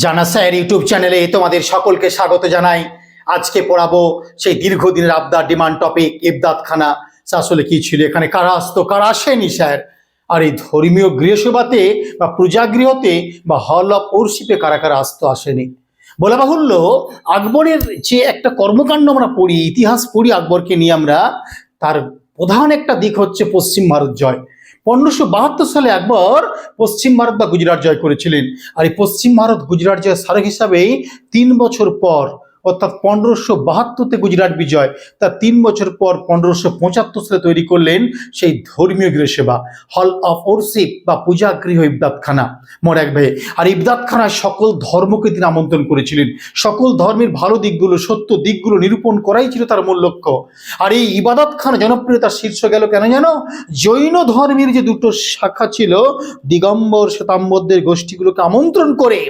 জানা sir YouTube চ্যানেলে তোমাদের সকলকে স্বাগত জানাই। আজকে পড়াবো সেই দীর্ঘদিনের আবদার ডিমান্ড টপিক ইবদাত খানা আসলে কি ছিল এখানে? কারা আসতো? কারা আসেনি স্যার? আর এই ধর্মীয় গৃহসভাতে বা পূজাগৃহতে বা হল অফ ওরশিপে কারা কারা আসতো, আসেনি? বলা বাহুল্য, আকবরের যে একটা কর্মকাণ্ড আমরা পড়ি, ইতিহাস পড়ি আকবরকে নিয়ে আমরা, তার প্রধান একটা দিক হচ্ছে পশ্চিম ভারত জয়। পনেরোশো বাহাত্তর সালে একবার পশ্চিম ভারত বা গুজরাট জয় করেছিলেন। আর এই পশ্চিম ভারত, গুজরাট জয় স্মারক হিসাবেই তিন বছর পর অর্থাৎ পনেরোশো বাহাত্তরতে গুজরাট বিজয়। তার তিন বছর পর পনেরোশো পঁচাত্তর সালে তৈরি করলেন সেই ধর্মীয় গৃহসেবা হল অফ ওরশিপ বা পূজাগৃহ ইবদাতখানা মনে রাখবে, আর ইবদাতখানায় সকল ধর্মকে তিনি আমন্ত্রণ করেছিলেন। সকল ধর্মের ভালো দিকগুলো, সত্য দিকগুলো নিরূপণ করাই ছিল তার মূল লক্ষ্য। আর এই ইবাদতখানা জনপ্রিয়তার শীর্ষ গেল কেন জানো? জৈন ধর্মের যে দুটো শাখা ছিল, দিগম্বর শ্বেতাম্বরদের গোষ্ঠীগুলোকে আমন্ত্রণ করে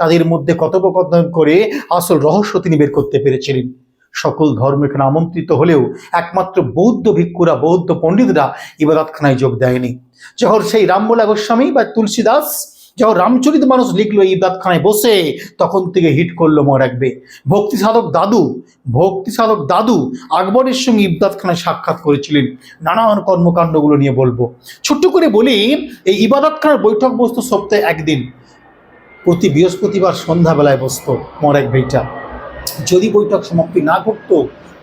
তাদের মধ্যে কথোপকথন করে আসল রহস্য তিনি বের করতে পেরেছিলেন। সকল ধর্ম এখানে আমন্ত্রিত হলেও একমাত্র বৌদ্ধ ভিক্ষুরা, বৌদ্ধ পণ্ডিতরা ইবাদতখানায় যোগ দেয়নি। যখন সেই রামবোলা গোস্বামী বা তুলসীদাস, যখন রামচরিত মানুষ লিখলো ইবাদতখানায় বসে, তখন থেকে হিট করল মনে রাখবে ভক্তি সাধক দাদু ভক্তি সাধক দাদু আকবরের সঙ্গে ইবাদতখানায় সাক্ষাৎ করেছিলেন। নানান কর্মকাণ্ডগুলো নিয়ে বলব। ছোট্ট করে বলি, এই ইবাদতখানার বৈঠক বসতো সপ্তাহে একদিন। প্রতি বৃহস্পতিবার সন্ধ্যাবেলায় বসত এক বইটা যদি বৈঠক সমাপ্তি না করতো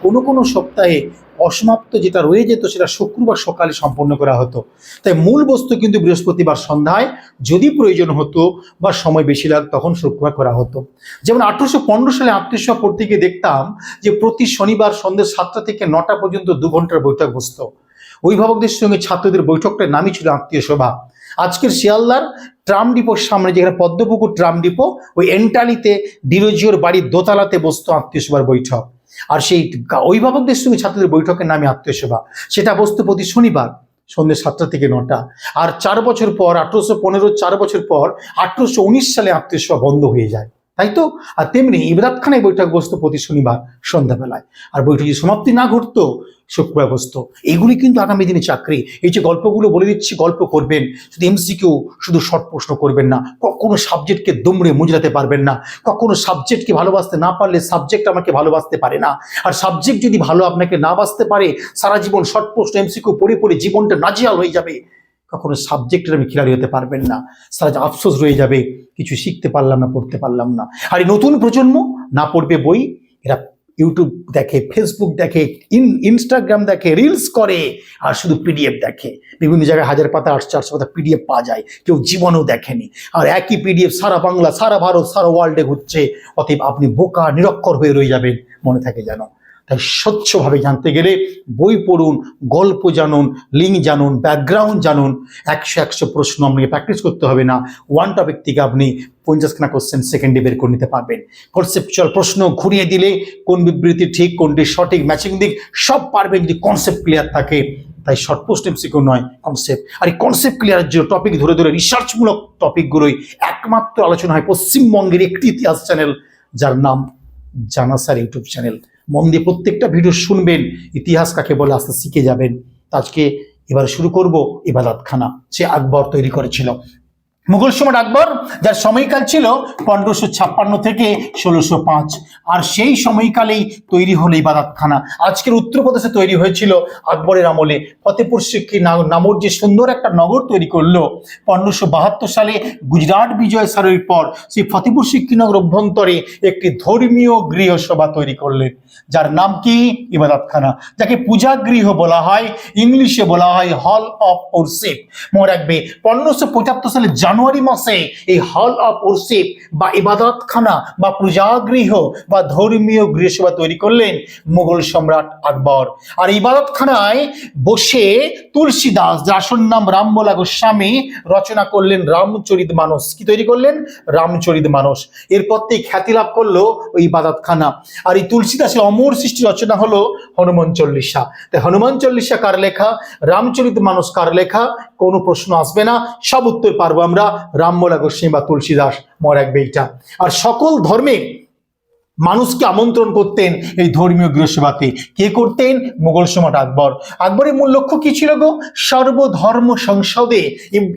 কোনো কোনো সপ্তাহে অসমাপ্ত যেটা রয়ে যেত, সেটা শুক্রবার সকালে সম্পন্ন করা হতো। তাই মূল বস্তু কিন্তু বৃহস্পতিবার সন্ধ্যায় যদি প্রয়োজন হতো বা সময় বেশি লাগ, তখন শুক্রবার করা হতো। যেমন আঠারোশো পনেরো সালে আত্মীয় পত্রিকে দেখতাম যে, প্রতি শনিবার সন্ধ্যে সাতটা থেকে নটা পর্যন্ত দু ঘণ্টার বৈঠক বসতো। অভিভাবকদের সঙ্গে ছাত্রদের বৈঠকটার নামই ছিল আত্মীয় সভা। আজকের শিয়ালদার ট্রাম ডিপোর সামনে যেখানে পদ্মপুকুর ট্রাম ডিপো, ওই এন্টালিতে ডিরোজিওর বাড়ির দোতলাতে বসতো আত্মীয় সভার বৈঠক। আর সেই অভিভাবকদের সঙ্গে ছাত্রদের বৈঠকের নামে আত্মীয় সভা। সেটা বসতো প্রতি শনিবার সন্ধ্যে সাতটা থেকে নটা। আর চার বছর পর, আঠেরোশো পনেরো, চার বছর পর, আঠেরোশো সালে আত্মীয় সভা বন্ধ হয়ে যায়। তাই তো আর তেমনি ইমরাতখানায় বৈঠক বসতো প্রতি শনিবার সন্ধ্যাবেলায়। আর বৈঠকের সমাপ্তি না ঘটতো শুক্রবার বসতো এগুলি কিন্তু আগামী দিনে চাকরি। এই যে গল্পগুলো বলে দিচ্ছি, গল্প করবেন। শুধু এমসিকিউ শুধু শর্ট প্রশ্ন করবেন না। কখনো সাবজেক্টকে দুমড়ে মুজরাতে পারবেন না। কখনো সাবজেক্টকে ভালোবাসতে না পারলে সাবজেক্ট আমাকে ভালোবাসতে পারে না। আর সাবজেক্ট যদি ভালো আপনাকে না বাসতে পারে, সারা জীবন শর্ট প্রশ্ন, এমসিকিউ পড়ে পড়ে জীবনটা নাজিয়াল হয়ে যাবে। কখনো সাবজেক্টের আমি খিলাড়ি হতে পারবেন না। সারা যে আফসোস রয়ে যাবে, কিছু শিখতে পারলাম না, পড়তে পারলাম না। আর এই নতুন প্রজন্ম না পড়বে বই, এরা ইউটিউব দেখে ফেসবুক দেখে, ইন ইনস্টাগ্রাম দেখে রিলস করে, আর শুধু পিডিএফ দেখে। বিভিন্ন জায়গায় হাজার পাতা, আটশো চারশো পাতা পিডিএফ পাওয়া যায়, কেউ জীবনেও দেখেনি। আর একই পিডিএফ সারা বাংলা, সারা ভারত, সারা ওয়ার্ল্ডে ঘুরছে, অতএব আপনি বোকা, নিরক্ষর হয়ে রয়ে যাবেন, মনে থাকে যেন। তাই স্বচ্ছভাবে জানতে গেলে বই পড়ুন, গল্প জানুন লিঙ্ক জানুন ব্যাকগ্রাউন্ড জানুন। একশো একশো প্রশ্ন আপনাকে প্র্যাকটিস করতে হবে না। ওয়ান টপিক থেকে আপনি পঞ্চাশখানা কোশ্চেন সেকেন্ডে বের করে নিতে পারবেন। কনসেপচুয়াল প্রশ্ন ঘুরিয়ে দিলে কোন বিবৃতি ঠিক, কোনটি সঠিক ম্যাচিং দিক, সব পারবেন যদি কনসেপ্ট ক্লিয়ার থাকে। তাই শর্ট পোস্ট এমসিকিউ নয় কনসেপ্ট আর এই কনসেপ্ট ক্লিয়ারের জন্য টপিক ধরে ধরে রিসার্চমূলক টপিকগুলোই একমাত্র আলোচনা হয় পশ্চিমবঙ্গের একটি ইতিহাস চ্যানেল যার নাম জানাসার ইউটিউব চ্যানেল মন দিয়ে প্রত্যেকটা ভিডিও শুনবেন, ইতিহাস কাকে বলে আস্তে শিখে যাবেন। আজকে এবার শুরু করব ইবাদতখানা সে আকবর তৈরি করেছিল। মুঘল সম্রাট আকবর, যার সময়কাল ছিল পনেরোশো ছাপ্পান্ন থেকে ষোলোশো পাঁচ। আর সেই সময়কালেই তৈরি হলো ইবাদতখানা আজকের উত্তরপ্রদেশে তৈরি হয়েছিল আকবরের আমলে। ফতেপুর সিক্রি নামর যে সুন্দর একটা নগর তৈরি করল, পনেরোশো বাহাত্তর সালে গুজরাট বিজয় সারের পর সেই ফতেপুর সিক্রি নগর অভ্যন্তরে একটি ধর্মীয় গৃহসভা তৈরি করলেন, যার নাম কি? ইবাদতখানা যাকে পূজা গৃহ বলা হয়, ইংলিশে বলা হয় হল অফ ওরশিপ মনে রাখবে, পনেরোশো পঁচাত্তর সালে জানুয়ারি মাসে এই হল অফ ওরশিপ বা ইবাদতখানা বা পূজাগৃহ বা ধর্মীয় গৃহসভা তৈরি করলেন মুঘল সম্রাট আকবর। আর ইবাদতখানায় বসে তুলসীদাস, যার আসল নাম রামবোলা গোস্বামী, রচনা করলেন রামচরিত মানস। কি তৈরি করলেন? রামচরিত মানস। এরপর থেকে খ্যাতি লাভ করল ওই ইবাদতখানা। আর এই তুলসীদাসের অমর সৃষ্টি রচনা হলো হনুমান চল্লিশা। তাই হনুমান চল্লিশা কার লেখা? রামচরিত মানুষ কার লেখা? কোনো প্রশ্ন আসবে না। সব উত্তর পারব আমরা। রামবোলা গোস্বামী বা তুলসীদাস, মর এক বেইটা আর সকল ধর্মে মানুষকে আমন্ত্রণ করতেন এই ধর্মীয় গৃহসভাতে। কে করতেন? মোগল সম্রাট আকবর। আকবরের মূল লক্ষ্য কি ছিল গো? সর্বধর্ম সংসদে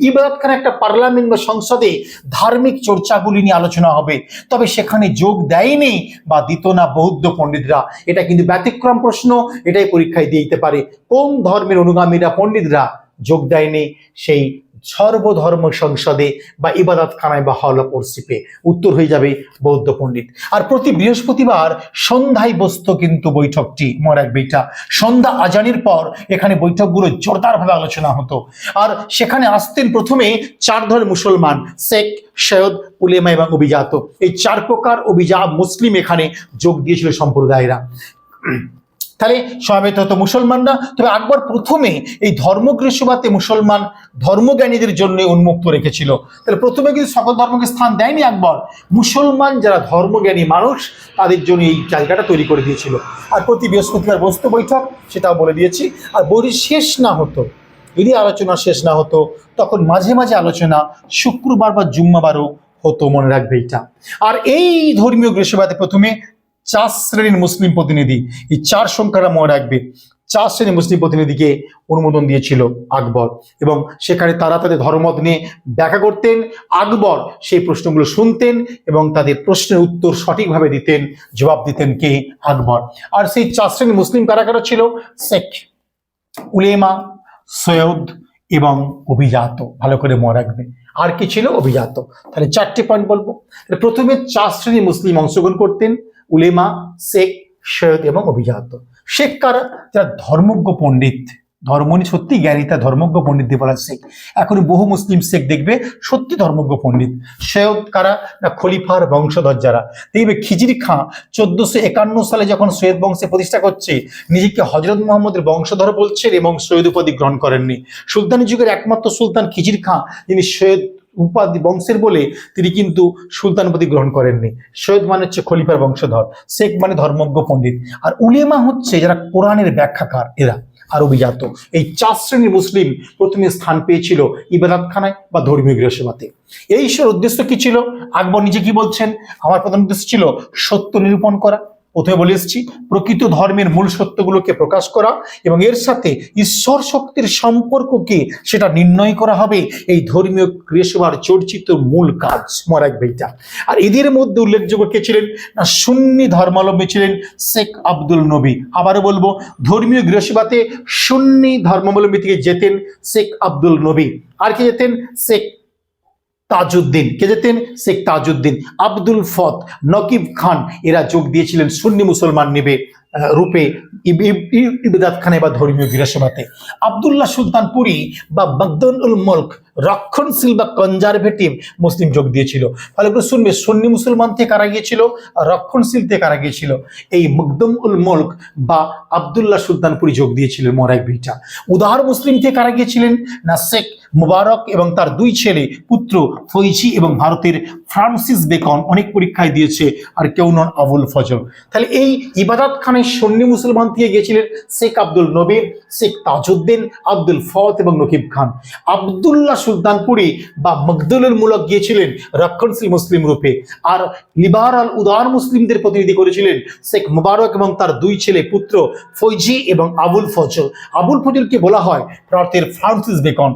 ইবাদতখানা একটা পার্লামেন্ট বা সংসদে ধার্মিক চর্চাগুলি নিয়ে আলোচনা হবে। তবে সেখানে যোগ দেয়নি বা দিত না বৌদ্ধ পণ্ডিতরা। এটা কিন্তু ব্যতিক্রম প্রশ্ন, এটাই পরীক্ষায় দিয়ে দিতে পারে। কোন ধর্মের অনুগামীরা পণ্ডিতরা যোগ দেয়নি? সেই সর্বধর্ম সংসদে বা ইবাদতখানায় বা হল পড়শিপে উত্তর হয়ে যাবে বৌদ্ধ পণ্ডিত। আর প্রতি বৃহস্পতিবার সন্ধ্যায় বসত কিন্তু বৈঠকটি, মনে রাখবে এটা। সন্ধ্যা আজানের পর এখানে বৈঠকগুলো জোরদারভাবে আলোচনা হতো। আর সেখানে আসতেন প্রথমে চার ধরনের মুসলমান, শেখ, সৈয়দ, উলেমা এবং অভিজাত। এই চার প্রকার অভিজা মুসলিম এখানে যোগ দিয়েছিল সম্প্রদায়রা। তাহলে সমাবেত হতো মুসলমানরা তবে আকবর প্রথমে এই ধর্মগৃহসভাতে মুসলমান ধর্মজ্ঞানীদের জন্য উন্মুক্ত রেখেছিল। তাহলে প্রথমে কিন্তু সকল ধর্মকে স্থান দেয়নি আকবর। মুসলমান যারা ধর্মজ্ঞানী মানুষ, তাদের জন্য এই জায়গাটা তৈরি করে দিয়েছিল। আর প্রতি বৃহস্পতিবার বস্তু বৈঠক, সেটাও বলে দিয়েছি। আর বইটি শেষ না হতো, যদি আলোচনা শেষ না হতো, তখন মাঝে মাঝে আলোচনা শুক্রবার বা জুম্মাবারও হতো মনে রাখবে এটা। আর এই ধর্মীয় গৃহসভাতে প্রথমে চার শ্রেণির মুসলিম প্রতিনিধি, এই চার সংখ্যাটা মনে রাখবে। চার শ্রেণির মুসলিম প্রতিনিধিকে অনুমোদন দিয়েছিল আকবর এবং সেখানে তারা তাদের ধর্মমত নিয়ে ব্যাখ্যা করতেন, আকবর সেই প্রশ্নগুলো শুনতেন এবং তাদের প্রশ্নের উত্তর সঠিকভাবে দিতেন, জবাব দিতেন কে? আকবর। আর সেই চার শ্রেণির মুসলিম কারা কারা ছিল? শেখ উলেমা সৈয়দ এবং অভিজাত। ভালো করে মনে রাখবে। আর কি ছিল? অভিজাত। তাহলে চারটি পয়েন্ট বলব। প্রথমে চার শ্রেণি মুসলিম অংশগ্রহণ করতেন। উলেমা, শেখ, সৈয়দ এবং অভিজাত। শেখ কারা? যারা ধর্মজ্ঞ পণ্ডিত। ধর্মনি সত্যি জ্ঞানী তা ধর্মজ্ঞ পণ্ডিত বলা শেখ। এখন বহু মুসলিম শেখ দেখবে সত্যি ধর্মজ্ঞ পণ্ডিত। সৈয়দ কারা? না, খলিফার বংশধর যারা। দেখবে খিজির খাঁ চোদ্দশো একান্ন সালে যখন সৈয়দ বংশে প্রতিষ্ঠা করছে, নিজেকে হজরত মোহাম্মদের বংশধর বলছেন এবং সৈয়দ উপাধি গ্রহণ করেননি। সুলতানি যুগের একমাত্র সুলতান খিজির খাঁ, যিনি সৈয়দ উপাধি বংশের বলে তিনি কিন্তু সুলতান উপাধি গ্রহণ করেননি। সৈয়দ মানে হচ্ছে খলিফার বংশধর, শেখ মানে ধর্মজ্ঞ পণ্ডিত। আর উলেমা হচ্ছে যারা কোরআনের ব্যাখ্যাকার এরা আর অভিজাত এই চার শ্রেণির মুসলিম প্রথমে স্থান পেয়েছিল ইবাদতখানায় বা ধর্মীয় গৃহসভাতে এই ঈশ্বর উদ্দেশ্য কি ছিল? আকবর নিজে কি বলছেন? আমার প্রধান উদ্দেশ্য ছিল সত্য নিরূপণ করা। প্রথমে বলে এসেছি, প্রকৃত ধর্মের মূল সত্যগুলোকে প্রকাশ করা এবং এর সাথে ঈশ্বর শক্তির সম্পর্ককে সেটা নির্ণয় করা হবে। এই ধর্মীয় গৃহসভার চর্চিত মূল কাজ। মরাক বেইটা আর এদের মধ্যে উল্লেখযোগ্য কে ছিলেন? না, সুন্নি ধর্মাবলম্বী ছিলেন শেখ আব্দুল নবী। আবারও বলব, ধর্মীয় গৃহসভাতে সুন্নি ধর্মাবলম্বী থেকে যেতেন শেখ আব্দুল নবী। আর কে যেতেন? শেখ তাজউদ্দিন। কে যেতেন? শেখ তাজউদ্দিন। আব্দুল ফত, নকিব খান, এরা যোগ দিয়েছিলেন সুন্নি মুসলমান নেবে রূপে ইব- ইব- ইব- খানে বা ধর্মীয় গৃহসভাতে আবদুল্লাহ সুলতানপুরি বা মকদুল মুলক, রক্ষণশীল বা কনজারভেটিভ মুসলিম যোগ দিয়েছিল। করে শুনবে, সুন্নি মুসলমান থেকে কারা গিয়েছিল? রক্ষণশীল থেকে কারা গিয়েছিল? এই মকদম উল মুলক বা আবদুল্লাহ সুলতানপুরি যোগ দিয়েছিলেন মরাই বিটা উদাহর মুসলিম থেকে কারা গিয়েছিলেন? না, শেখ মুবারক এবং তার দুই ছেলে পুত্র ফৈজি এবং ভারতের ফ্রান্সিস বেকন অনেক পরীক্ষায় দিয়েছে আর কেউ নন আবুল ফজল। তাহলে এই ইবাদত খানের সন্নি মুসলমান থেকে গিয়েছিলেন শেখ আব্দুল নবীর, শেখ তাজউদ্দিন, আব্দুল ফত এবং নকিব খান। আবদুল্লাহ সুলতানপুরি বা মকদুলের মূলক গিয়েছিলেন রক্ষণশীল মুসলিম রূপে। আর লিবারাল উদার মুসলিমদের প্রতিনিধি করেছিলেন শেখ মুবারক এবং তার দুই ছেলে পুত্র ফৈজি এবং আবুল ফজল। আবুল ফজলকে বলা হয় ভারতের ফ্রান্সিস বেকন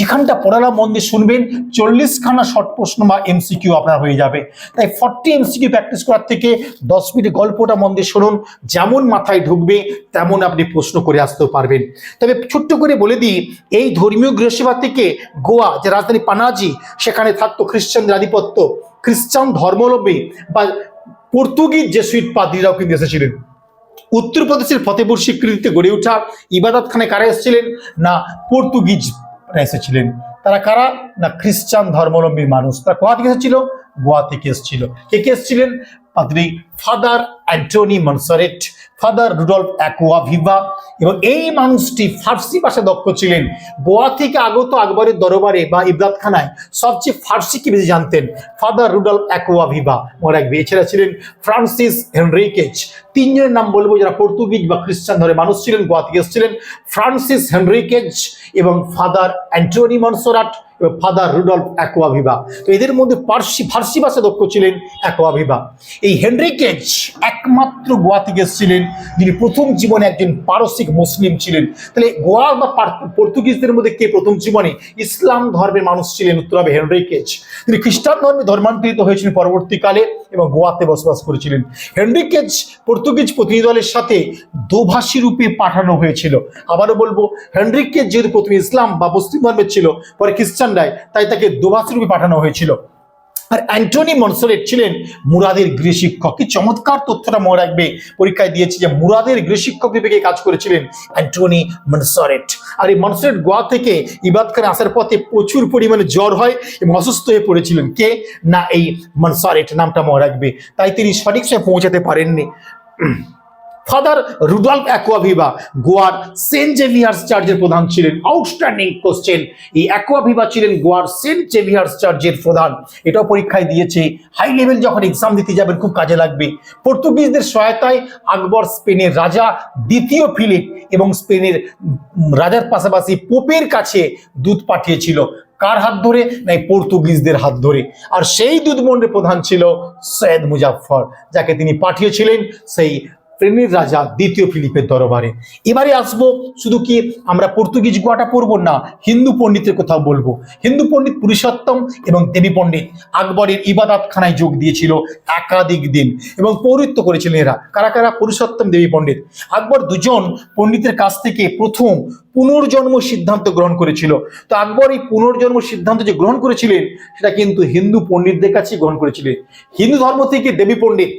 যেখানটা পড়ালা মন দিয়ে শুনবেন, চল্লিশখানা শর্ট প্রশ্ন বা এমসিকিউ আপনার হয়ে যাবে। তাই ফর্টি এমসিকিউ প্র্যাকটিস করার থেকে দশ মিনিট গল্পটা মন দিয়ে শুনুন, যেমন মাথায় ঢুকবে, তেমন আপনি প্রশ্ন করে আসতেও পারবেন। তবে ছোট্ট করে বলে দিই, এই ধর্মীয় গৃহসভা থেকে গোয়া, যে রাজধানী পানাজি, সেখানে থাকতো খ্রিস্টানদের আধিপত্য খ্রিস্টান ধর্মলম্বী বা পর্তুগিজ যে জেসুইট পাদ্রীরাও কিন্তু এসেছিলেন। উত্তরপ্রদেশের ফতেপুর স্বীকৃতিতে গড়ে ওঠা ইবাদতখানে কারা এসেছিলেন? না, পর্তুগিজ এসেছিলেন। তারা কারা? না খ্রিস্টান ধর্মাবলম্বী মানুষ। তারা কোথা থেকে এসেছিল? গোয়া থেকে এসেছিল। কে কে এসেছিলেন? পাদ্রী, father Antony Monserrate. Father Rudolf Acquaviva এবং এই মানুষটি ফার্সি ভাষা দক্ষ ছিলেন। গোয়া থেকে আগত আকবরের দরবারে বা ইবদাতখানায় সবচেয়ে ফার্সি কি বেশি জানতেন? Father Rudolf Acquaviva. মনে রাখবে এছাড়া ছিলেন, ফ্রান্সিস হেনরিকেজ। তিনজনের নাম বলব যারা পর্তুগিজ বা খ্রিস্টান ধরে মানুষ ছিলেন, গোয়া থেকে এসেছিলেন। ফ্রান্সিস হেনরিকেজ এবং father Antony Monserrate. Father Rudolf Acquaviva তো এদের মধ্যে পার্সি ফার্সি ভাষা দক্ষ ছিলেন অ্যাকোয়াভিভা এই হেনরিকেজ একমাত্র গোয়া থেকে এসেছিলেন যিনি প্রথম জীবনে একজন পারসিক মুসলিম ছিলেন। তাহলে গোয়া বা পর্তুগিজদের মধ্যে কে প্রথম জীবনে ইসলাম ধর্মের মানুষ ছিলেন? উত্তর হবে হেনরিকেজ। তিনি খ্রিস্টান ধর্মে ধর্মান্তরিত হয়েছিলেন পরবর্তীকালে এবং গোয়াতে বসবাস করেছিলেন। হেনরিকেজ পর্তুগিজ প্রতিনিধি দলের সাথে দোভাষী রূপে পাঠানো হয়েছিল। আবারও বলব, হেনরিকেজ যেহেতু প্রথমে ইসলাম বা মুসলিম ধর্মের ছিল, পরে খ্রিস্টানরাই তাই তাকে দোভাষী রূপে পাঠানো হয়েছিল। আর অ্যান্টনি মনসোরেট ছিলেন মুরাদের গৃহশিক্ষক কি চমৎকার তথ্যটা মনে রাখবে। পরীক্ষায় দিয়েছে যে মুরাদের গৃহশিক্ষক বিভাগে কাজ করেছিলেন অ্যান্টনি মনসোরেট। আর এই মনসোরেট গোয়া থেকে ইবাদ খানে আসার পথে প্রচুর পরিমাণে জ্বর হয় এবং অসুস্থ হয়ে পড়েছিলেন। কে? না, এই মনসরেট। নামটা মনে রাখবে। তাই তিনি সঠিক সময় পৌঁছাতে পারেননি। ফাদার রুডল্ফ অ্যাকোয়াভিভা গোয়ার সেন্ট জেভিয়ার্স চার্চের প্রধান ছিলেন। আউটস্ট্যান্ডিং কোশ্চেন এই অ্যাকোয়াভিভা ছিলেন গোয়ার সেন্ট জেভিয়ার্স চার্চের প্রধান। এটাও পরীক্ষায় দিয়েছে। হাই লেভেল যখন এক্সাম দিতে যাবেন, খুব কাজে লাগবে। পর্তুগিজদের সহায়তায় আকবর স্পেনের রাজা দ্বিতীয় ফিলিপ এবং স্পেনের রাজার পাশাপাশি পোপের কাছে দুধ পাঠিয়েছিল। কার হাত ধরে? না এই পর্তুগিজদের হাত ধরে। আর সেই দুধমণ্ডের প্রধান ছিল সৈয়দ মুজাফফর, যাকে তিনি পাঠিয়েছিলেন সেই প্রেমের রাজা দ্বিতীয় ফিলিপের দরবারে। এবারে আসব শুধু কি আমরা পর্তুগিজ গোয়াটা পড়ব না, হিন্দু পণ্ডিতের কোথাও বলব। হিন্দু পণ্ডিত পুরুষোত্তম এবং দেবী পণ্ডিত আকবরের ইবাদতখানায় যোগ দিয়েছিল একাধিক দিন এবং পৌরিত্য করেছিলেন এরা। কারা কারা? পুরুষোত্তম, দেবী পণ্ডিত। আকবর দুজন পণ্ডিতের কাছ থেকে প্রথম পুনর্জন্ম সিদ্ধান্ত গ্রহণ করেছিল। তো আকবর এই পুনর্জন্ম সিদ্ধান্ত যে গ্রহণ করেছিলেন, সেটা কিন্তু হিন্দু পণ্ডিতদের কাছেই গ্রহণ করেছিলেন। হিন্দু ধর্ম থেকে দেবী পণ্ডিত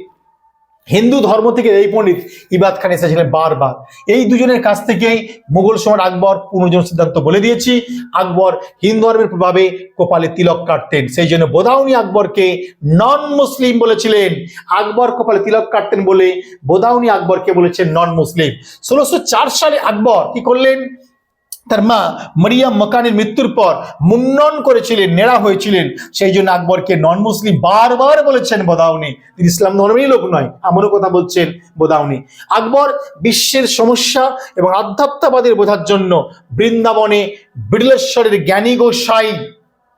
হিন্দু ধর্ম থেকে এই পণ্ডিত ইবাদ খান এসেছিলেন বারবার। এই দুজনের কাছ থেকেই মুঘল সম্রাট আকবর পুনর্জন সিদ্ধান্ত বলে দিয়েছি। আকবর হিন্দু ধর্মের প্রভাবে কপালে তিলক কাটতেন। সেই জন্য বোদাউনি আকবরকে নন মুসলিম বলেছিলেন। আকবর কপালে তিলক কাটতেন বলে বোদাউনি আকবরকে বলেছেন নন মুসলিম ষোলোশো সালে আকবর কি করলেন? তার মা মরিয়াম মকানের মৃত্যুর পর মুন্নন করেছিলেন, নেড়া হয়েছিলেন। সেই জন্য আকবরকে নন মুসলিম বারবার বলেছেন, বোদাউনি। তিনি ইসলাম ধর্মেরই লোক নয়, এমনও কথা বলছেন বোদাউনি। আকবর বিশ্বের সমস্যা এবং আধ্যাত্মবাদের বোঝার জন্য বৃন্দাবনে বিড়লেশ্বরের জ্ঞানী গোসাই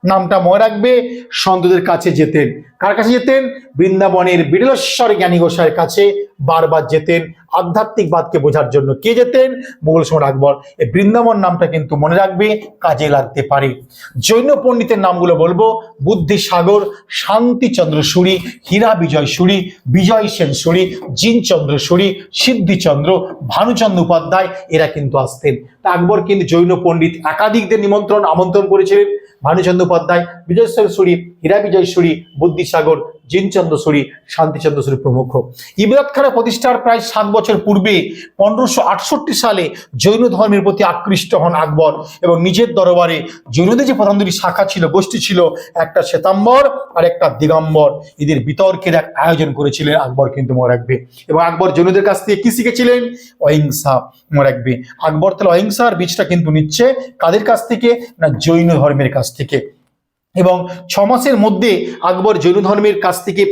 নামটা মনে রাখবে, সন্তদের কাছে যেতেন। কার কাছে যেতেন? বৃন্দাবনের বিড়লেশ্বর জ্ঞানী গোসাইয়ের কাছে বারবার যেতেন। আধ্যাত্মিকবাদকে বোঝার জন্য কে যেতেন? মুঘল সম্রাট আকবর। এই বৃন্দাবন নামটা কিন্তু মনে রাখবে, কাজে লাগতে পারে। জৈন পণ্ডিতের নামগুলো বলব বুদ্ধি সাগর শান্তিচন্দ্র সুরি হীরা বিজয় সুরি বিজয় সেন সুরি জিনচন্দ্র সুরি সিদ্ধিচন্দ্র, ভানুচন্দ্র উপাধ্যায়, এরা কিন্তু আসতেন। তা আকবর কিন্তু জৈন পণ্ডিত একাধিকদের নিমন্ত্রণ, আমন্ত্রণ করেছিলেন। ভানুচন্দ্র উপাধ্যায়, বিজয় সুরি হীরা বিজয় সুরি বুদ্ধিসাগর জিনচন্দ্র সুরি, শান্তিচন্দ্র সুরি প্রমুখ। ইবাদতখানা প্রতিষ্ঠার প্রায় সাত বছর পূর্বে পনেরোশো আটষট্টি সালে জৈন ধর্মের প্রতি আকৃষ্ট হন আকবর এবং নিজের দরবারে জৈনদের যে প্রধান দুটি শাখা ছিল, গোষ্ঠী ছিল, একটা শ্বেতাম্বর আর একটা দিগম্বর। এদের বিতর্কের এক আয়োজন করেছিলেন আকবর কিন্তু মনে রাখবে এবং আকবর জৈনদের কাছ থেকে কি শিখেছিলেন? অহিংসা। মনে রাখবে আকবর তাহলে অহিংসার বীজটা কিন্তু নিচ্ছে কাদের কাছ থেকে? না জৈন ধর্মের কাছ থেকে। এবং ছ মাসের মধ্যে আকবর জৈন ধর্মের কাছ থেকে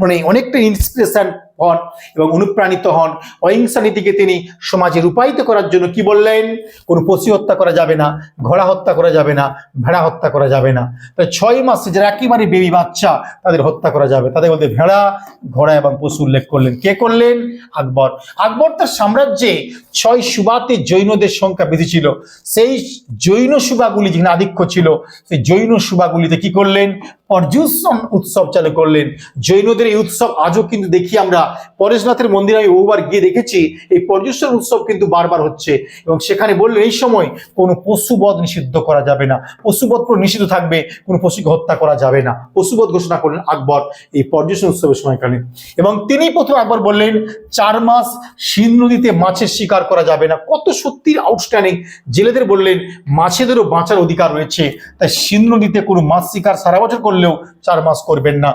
মানে অনেকটা ইন্সপিরেশন হন এবং অনুপ্রাণিত হন। অহিংসা নীতিকে তিনি সমাজে রূপায়িত করার জন্য কি বললেন? কোনো পশু হত্যা করা যাবে না, ঘোড়া হত্যা করা যাবে না, ভেড়া হত্যা করা যাবে না। তাই ছয় মাসে যারা একেবারে বেবি বাচ্চা, তাদের হত্যা করা যাবে। তাদের মধ্যে ভেড়া, ঘোড়া এবং পশু উল্লেখ করলেন। কে করলেন? আকবর। আকবর তার সাম্রাজ্যে ছয় সুবাতে জৈনদের সংখ্যা বেশি ছিল। সেই জৈন সুবাগুলি যেখানে আধিক্য ছিল, সেই জৈন সুবাগুলিতে কি করলেন? পর্যুষণ উৎসব চালু করলেন। জৈনদের এই উৎসব আজও কিন্তু দেখি আমরা। পরেশনাথের মন্দিরে আমি বহুবার গিয়ে দেখেছি, এই পর্যুষণ উৎসব কিন্তু বারবার হচ্ছে। এবং সেখানে বললেন, এই সময় কোনো পশুবধ নিষিদ্ধ করা যাবে না। পশুবধ পুরো নিষিদ্ধ থাকবে, কোনো পশুকে হত্যা করা যাবে না। পশুবধ ঘোষণা করলেন আকবর এই পর্যুষণ উৎসবের সময়কালে। এবং তিনি প্রথম আকবর বললেন, চার মাস সিন্ধ নদীতে মাছের শিকার করা যাবে না। কত সত্যি আউটস্ট্যান্ডিং জেলেদের বললেন, মাছেদেরও বাঁচার অধিকার রয়েছে। তাই সিন্ধু নদীতে কোনো মাছ শিকার সারা বছর করলেও চার মাস করবেন না।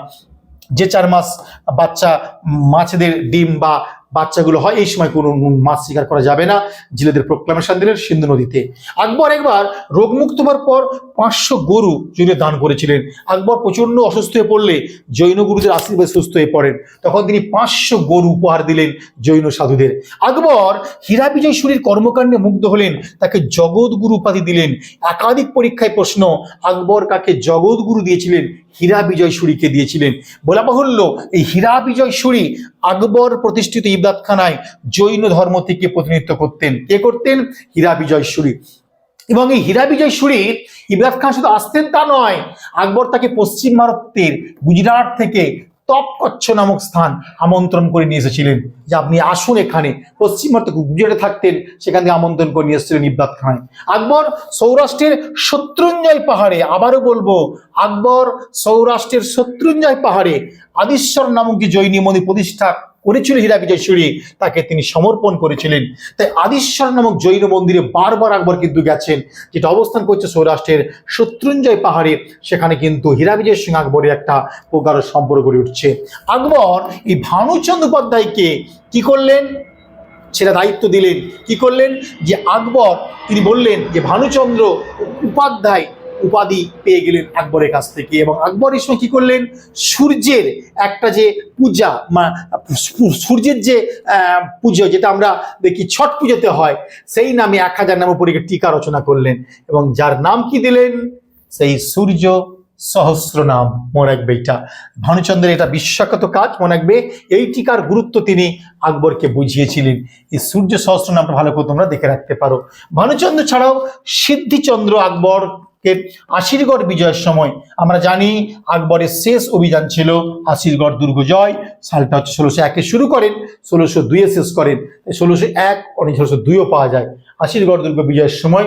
যে চার মাস বাচ্চা মাছদের ডিম বা বাচ্চাগুলো হয়, এই সময় কোনো মাছ শিকার করা যাবে না। জেলেদের প্রোক্লামেশন দিলেন সিন্ধু নদীতে। আকবর একবার রোগমুক্ত হওয়ার পর পাঁচশো গরু জৈনে দান করেছিলেন। আকবর প্রচণ্ড অসুস্থ হয়ে পড়লে জৈন গুরুদের আশীর্বাদ সুস্থ হয়ে পড়েন। তখন তিনি পাঁচশো গরু উপহার দিলেন জৈন সাধুদের। আকবর হীরা বিজয় কর্মকাণ্ডে মুগ্ধ হলেন, তাকে জগৎগুরু উপাধি দিলেন। একাধিক পরীক্ষায় প্রশ্ন, আকবর কাকে জগৎগুরু দিয়েছিলেন? হীরা বিজয় সুরিকে দিয়েছিলেন। বলা বাহুল্য, এই হীরা বিজয় সুরি আকবর প্রতিষ্ঠিত ইবাদখানায় জৈন ধর্ম থেকে প্রতিনিধিত্ব করতেন। কে করতেন? হীরা বিজয় সুরি। এবং এই হীরা বিজয় সুরি ইবরাত খান শুধু আসতেন তা নয়, আকবর তাকে পশ্চিম ভারতের, গুজরাট থেকে তপকচ্ছ নামক স্থান আমন্ত্রণ করে নিয়ে এসেছিলেন। যে আপনি আসুন এখানে। পশ্চিম ভারতে গুজরাটে থাকতেন, সেখান থেকে আমন্ত্রণ করে নিয়ে এসেছিলেন ইবরাত খান। আকবর সৌরাষ্ট্রের শত্রুঞ্জয় পাহাড়ে, আবারও বলব, আকবর সৌরাষ্ট্রের শত্রুঞ্জয় পাহাড়ে আদিশ্বর নামক যে জৈনী মন্দির প্রতিষ্ঠা করেছিল হীরা বিজয়সুরী, তাকে তিনি সমর্পণ করেছিলেন। তাই আদিশ্বর নামক জৈন মন্দিরে বারবার আকবর কিন্তু গেছেন, যেটা অবস্থান করছে সৌরাষ্ট্রের শত্রুঞ্জয় পাহাড়ে, সেখানে কিন্তু হীরা বিজয় সিং আকবরের একটা প্রগাঢ় সম্পর্ক গড়ে উঠছে। আকবর এই ভানুচন্দ্র উপাধ্যায়কে কি করলেন? সেটা দায়িত্ব দিলেন। কি করলেন? যে আকবর, তিনি বললেন যে ভানুচন্দ্র উপাধ্যায় উপাধি পেয়ে গেলেন আকবরের কাছ থেকে। এবং আকবর এই সময় কি করলেন? সূর্যের একটা যে পূজা সূর্যের যে পুজো, যেটা আমরা দেখি ছট পুজোতে হয়, সেই নামে এক হাজার নাম উপরে টিকা রচনা করলেন। এবং যার নাম কি দিলেন? সেই সূর্য সহস্র নাম, মনে রাখবে এটা। ভানুচন্দ্রের এটা বিশ্বখ্যাত কাজ, মনে রাখবে, এই টিকার গুরুত্ব তিনি আকবরকে বুঝিয়েছিলেন। এই সূর্য সহস্র নামটা ভালো করে তোমরা দেখে রাখতে পারো। ভানুচন্দ্র ছাড়াও সিদ্ধিচন্দ্র আকবরকে আশিরগড় বিজয়ের সময়, আমরা জানি আকবরের শেষ অভিযান ছিল আশিরগড় দুর্গ জয় সালটা হচ্ছে ষোলোশো একে শুরু করেন, ষোলোশো দুইয়ে শেষ করেন ষোলোশো এক, অনেক ষোলোশো দুইও পাওয়া যায়। আশিরগড় দুর্গ বিজয়ের সময়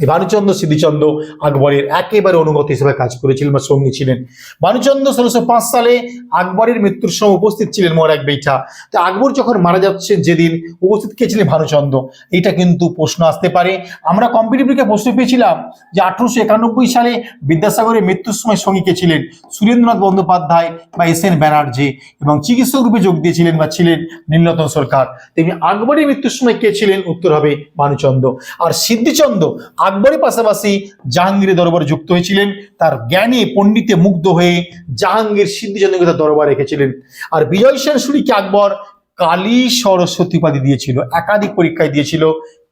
এই ভানুচন্দ্র সিদ্ধিচন্দ্র আকবরের একেবারে অনুগত হিসেবে কাজ করেছিলেন বা সঙ্গী ছিলেন। ভানুচন্দ্র ষোলোশো পাঁচ সালে আকবরের মৃত্যুর সময় উপস্থিত ছিলেন মোর এক বেইটা তো আকবর যখন মারা যাচ্ছেন যেদিন, উপস্থিত কে ছিলেন ভানুচন্দ্র? এইটা কিন্তু প্রশ্ন আসতে পারে। আমরা কম্পিটিভিকে প্রশ্ন পেয়েছিলাম যে আঠারোশো একানব্বই সালে বিদ্যাসাগরের মৃত্যুর সময় সঙ্গী কে ছিলেন? সুরেন্দ্রনাথ বন্দ্যোপাধ্যায় বা এস এন ব্যানার্জি এবং চিকিৎসক রূপে যোগ দিয়েছিলেন বা ছিলেন নীলরতন সরকার। তেমনি আকবরের মৃত্যুর সময় কে ছিলেন? উত্তর হবে ভানুচন্দ্র। আর সিদ্ধিচন্দ্র আকবরের পাশাপাশি জাহাঙ্গীরের দরবারে যুক্ত হয়েছিলেন। তার জ্ঞানে পণ্ডিতে মুগ্ধ হয়ে জাহাঙ্গীর সিদ্ধিজনকে তার দরবার রেখেছিলেন। আর বিজয় সেন সুরিকে আকবর কালী সরস্বতী উপাধি দিয়েছিল, একাধিক পরীক্ষায় দিয়েছিল।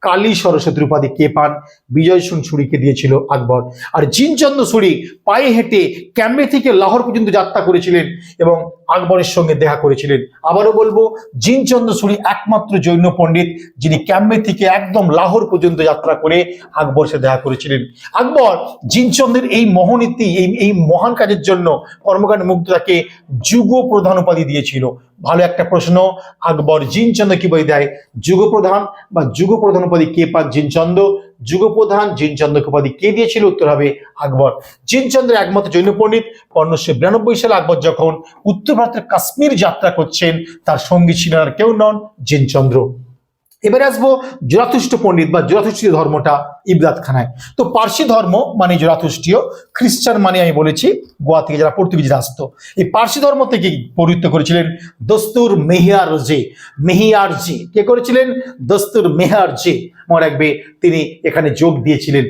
কালী সরস্বতীর উপাধি কে পান? বিজয় সেন সুরিকে দিয়েছিল আকবর। আর জিনচন্দ্র সুরি পায়ে হেঁটে ক্যাম্বে থেকে লাহোর পর্যন্ত যাত্রা করেছিলেন এবং আকবরের সঙ্গে দেখা করেছিলেন। আবারও বলব, জিনচন্দ্র সুরি একমাত্র জৈন পণ্ডিত যিনি ক্যাম্বে থেকে একদম লাহোর পর্যন্ত যাত্রা করে আকবর সাথে দেখা করেছিলেন। আকবর, জিনচন্দ্রের এই মহনীতি, এই এই মহান কাজের জন্য কর্মকাণ্ড মুগ্ধ তাকে যুগ প্রধান উপাধি দিয়েছিল। ভালো একটা প্রশ্ন। আকবর জিনচন্দ্র কি বই দেয়? যুগপ্রধান বা যুগপ্রধান উপাধি কে পাক জিনচন্দ্র? যুগপ্রধান জিনচন্দ্রকে উপাধি কে দিয়েছিল? উত্তর হবে আকবর। জিনচন্দ্রের একমাত্র জৈন পণ্ডিত পনেরোশো বিরানব্বই সালে আকবর যখন উত্তর ভারতের কাশ্মীর যাত্রা করছেন, তার সঙ্গী ছিলেন আর কেউ নন জিনচন্দ্র। এবারে আসব জোরাথুষ্ট পণ্ডিত বা জোরাথুষ্টীয় ধর্মটা ইবদাত খানায় তো পার্সি ধর্ম মানে জোরাথুষ্টীয় খ্রিস্টান মানে আমি বলেছি গোয়া থেকে যারা পর্তুগিজরা আসতো এই পার্সি ধর্ম থেকে পরিত্য করেছিলেন দস্তুর মেহিয়ার জে মেহিয়ার জি কে করেছিলেন? দস্তুর মেহার জে মনে রাখবে তিনি এখানে যোগ দিয়েছিলেন।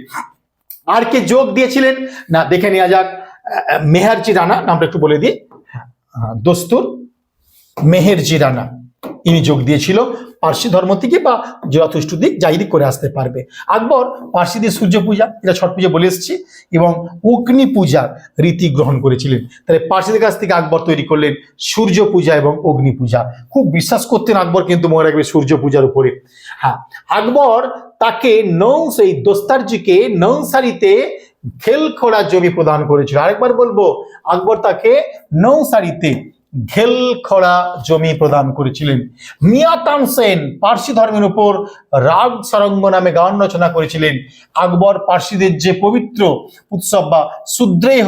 আর কে যোগ দিয়েছিলেন? না, দেখে নেওয়া যাক। মেহেরজি রানা, নামটা একটু বলে দিই। দস্তুর মেহেরজি রানা। ইনি যোগ দিয়েছিল পার্সি ধর্ম থেকে বা যথেষ্ট দিক যাই দিক করে আসতে পারবে। আকবর পার্সিদের সূর্য পূজা, এটা ছট পূজা বলে এসেছি, এবং অগ্নি পূজার রীতি গ্রহণ করেছিলেন। তাহলে পার্সিদের কাছ থেকে আকবর তৈরি করলেন সূর্য পূজা এবং অগ্নি পূজা। খুব বিশ্বাস করতেন আকবর কিন্তু মনে রাখবে সূর্য পূজার উপরে। হ্যাঁ আকবর তাকে নৌ সেই দোস্তারজিকে নৌসারিতে ঘেলখোড়া জমি প্রদান করেছিল। আরেকবার বলব, আকবর তাকে নৌসারিতে ঘেলখড়া জমি প্রদান করেছিলেন। মিয়া তানসেন পার্সি ধর্মের উপর রাগ সারঙ্গ নামে গান রচনা করেছিলেন। আকবর পার্সিদের যে পবিত্র উৎসব বা সুদ্রেহ,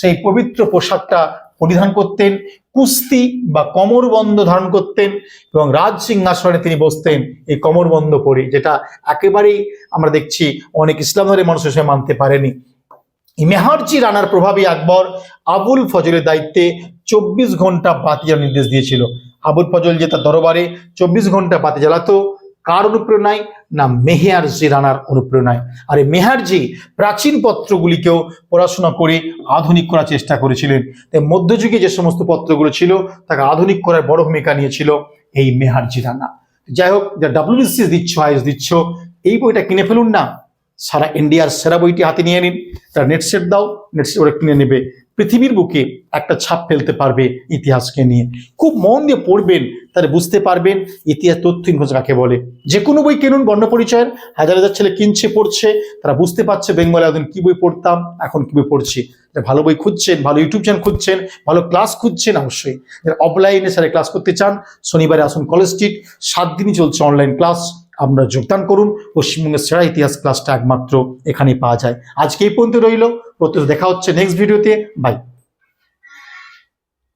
সেই পবিত্র পোশাকটা পরিধান করতেন, কুস্তি বা কমরবন্ধ ধারণ করতেন এবং রাজ সিংহাসনে তিনি বসতেন এই কমরবন্ধ পরে, যেটা একেবারেই আমরা দেখছি অনেক ইসলাম ধর্মের মানুষ মানতে পারেনি। মেহারজি রানার প্রভাবে আকবর আবুল ফজলের দায়িত্বে চব্বিশ ঘণ্টা বাতিয়ার নির্দেশ দিয়েছিল। আবুল ফজল যে তার দরবারে চব্বিশ ঘণ্টা বাতি জ্বালাতো, কার অনুপ্রেরণায় না মেহেয়ারজি রানার অনুপ্রেরণায়? আর এই মেহারজি প্রাচীন পত্রগুলিকেও পড়াশোনা করে আধুনিক করার চেষ্টা করেছিলেন। তাই মধ্যযুগে যে সমস্ত পত্রগুলো ছিল, তাকে আধুনিক করার বড় ভূমিকা নিয়েছিল এই মেহারজি রানা। যাই হোক, যা ডাব্লিউবিসি দিচ্ছ, আইএস দিচ্ছ, এই বইটা কিনে ফেলুন না। সারা ইন্ডিয়ার সেরা বইটি হাতে নিয়ে নিন। তার নেট সেট দাও নেট সেট ওরা কিনে নেবে। পৃথিবীর বুকে একটা ছাপ ফেলতে পারবে ইতিহাসকে নিয়ে। খুব মন দিয়ে পড়বেন, তাহলে বুঝতে পারবেন ইতিহাস তথ্য ইনফোজ কাকে বলে। যে কোনো বই কিনুন বর্ণ পরিচয়ের হাজার হাজার ছেলে কিনছে, পড়ছে, তারা বুঝতে পারছে বেঙ্গলে একদিন কী বই পড়তাম, এখন কী বই পড়ছি। ভালো বই খুঁজছেন, ভালো ইউটিউব চ্যানেল খুঁজছেন, ভালো ক্লাস খুঁজছেন, অবশ্যই। যারা অফলাইনে স্যারে ক্লাস করতে চান, শনিবারে আসুন কলেজ স্ট্রিট সাত দিনই চলছে অনলাইন ক্লাস আপনারা যোগদান করুন। পশ্চিমবঙ্গের সেরা ইতিহাস ক্লাসটা একমাত্র এখানেই পাওয়া যায়। আজকে এই পর্যন্ত রইল। প্রত্যেক দেখা হচ্ছে নেক্সট ভিডিওতে বাই